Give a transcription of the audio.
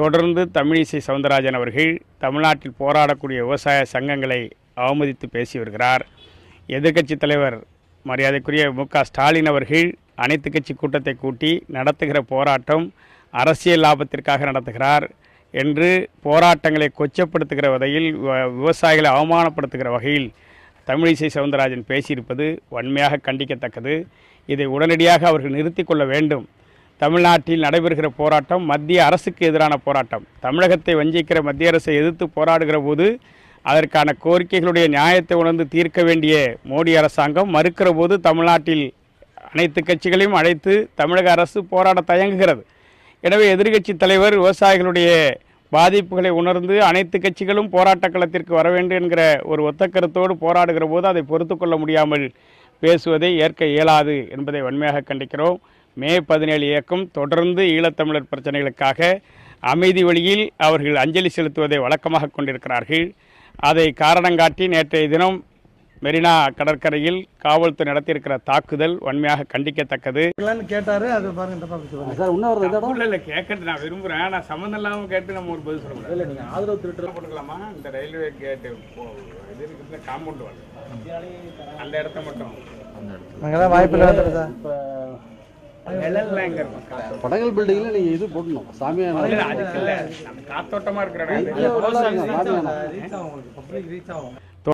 தொடர்ந்து தமிழிசை சவுந்தரராஜன் அவர்கள் தமிழ்நாட்டில் போராடக்கூடிய விவசாய சங்கங்களை அவமதித்து பேசி வருகிறார். எதிர்க்கட்சித் தலைவர் மரியாதைக்குரிய மு க ஸ்டாலின் அவர்கள் அனைத்து கட்சி கூட்டத்தை கூட்டி நடத்துகிற போராட்டம் அரசியல் லாபத்திற்காக நடத்துகிறார் என்று போராட்டங்களை கொச்சப்படுத்துகிற வகையில் விவசாயிகளை அவமானப்படுத்துகிற வகையில் தமிழிசை சவுந்தரராஜன் பேசியிருப்பது வன்மையாக கண்டிக்கத்தக்கது. இதை உடனடியாக அவர்கள் நிறுத்தி கொள்ள வேண்டும் தமிழ்நாட்டில் நடைபெறுகிற போராட்டம் மத்திய அரசுக்கு எதிரான போராட்டம். தமிழகத்தை வஞ்சிக்கிற மத்திய அரசை எதிர்த்து போராடுகிற போது அதற்கான கோரிக்கைகளுடைய நியாயத்தை உணர்ந்து தீர்க்க வேண்டிய மோடி அரசாங்கம் மறுக்கிற போது தமிழ்நாட்டில் அனைத்து கட்சிகளையும் அழைத்து தமிழக அரசு போராட தயங்குகிறது. எனவே எதிர்க்கட்சி தலைவர் விவசாயிகளுடைய பாதிப்புகளை உணர்ந்து அனைத்து கட்சிகளும் போராட்ட களத்திற்கு வர வேண்டும் என்கிற ஒரு ஒத்த கருத்தோடு போராடுகிற போது அதை பொறுத்து கொள்ள முடியாமல் பேசுவதை ஏற்க இயலாது என்பதை வன்மையாக கண்டிக்கிறோம். மே பதினேழு இயக்கம் தொடர்ந்து ஈழத்தமிழர் பிரச்சனைகளுக்காக அமைதி வழியில் அவர்கள் அஞ்சலி செலுத்துவதை வழக்கமாக கொண்டிருக்கிறார்கள். அதை காரணங்காட்டி நேற்றைய தினம் மெரினா கடற்கரையில் காவல்துறை நடத்தியிருக்கிற தாக்குதல் வன்மையாக கண்டிக்கத்தக்கது. கேட்டாரு அது பாருங்க இல்ல இல்ல கேட்கறது நான் விரும்புறேன். நான் சம்மந்தம் இல்லாம கேட்டு நம்ம ஒரு பதில் இல்ல ஆதரவு திரட்டு போட்டுக்கலாமா இந்த ரயில்வே கேட்டு இது இருக்குது காம்பவுண்ட் அந்த இடத்த மட்டும். வாய்ப்பு இல்லை படங்கள் பில்டிங்ல நீங்க இது போடணும். நம்ம காத்தோட்டமா இருக்கிற